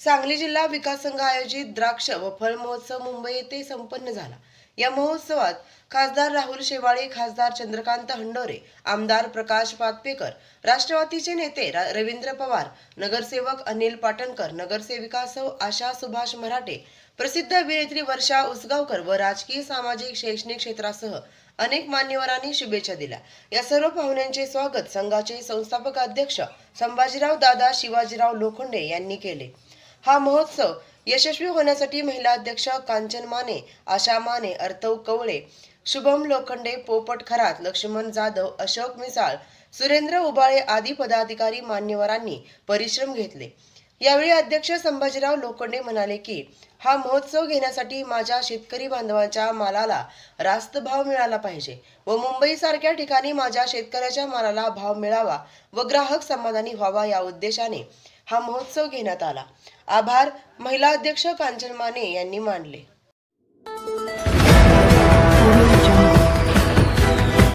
सांगली जिल्हा विकास संघ आयोजित द्राक्ष व फळ महोत्सव मुंबई येथे संपन्न झाला. या महोत्सवात खासदार राहुल शेवाळे खासदार चंद्रकांत हंडोरे आमदार प्रकाश पातपेकर राष्ट्रवादीचे नेते रवींद्र पवार नगरसेवक अनिल पाटणकर नगरसेविका सौ आशा सुभाष मराठे प्रसिद्ध अभिनेत्री वर्षा उसगावकर व राजकीय सामाजिक शैक्षणिक क्षेत्रासह अनेक मान्यवरांनी शुभेच्छा दिल्या. या सर्व पाहुण्यांचे स्वागत संघाचे संस्थापक अध्यक्ष संभाजीराव दादा शिवाजीराव लोखंडे यांनी केले. हा महोत्सव यशस्वी होण्यासाठी महिला अध्यक्ष कांचन माने आशा माने अर्थव कवळे शुभम लोखंडे पोपट खरात लक्ष्मण जाधव अशोक मिसाळ सुरेंद्र उबाळे आदी पदाधिकारी मान्यवरांनी परिश्रम घेतले. यावेळी अध्यक्ष संभाजीराव लोखंडे म्हणाले की हा महोत्सव घेण्यासाठी माझ्या शेतकरी बांधवांच्या मालाला रास्त भाव मिळाला पाहिजे व मुंबईसारख्या ठिकाणी माझ्या शेतकऱ्याच्या मालाला भाव मिळावा व ग्राहक समाधानी व्हावा या उद्देशाने हा महोत्सव घेण्यात आला. आभार महिला अध्यक्ष कांचन माने यांनी मानले.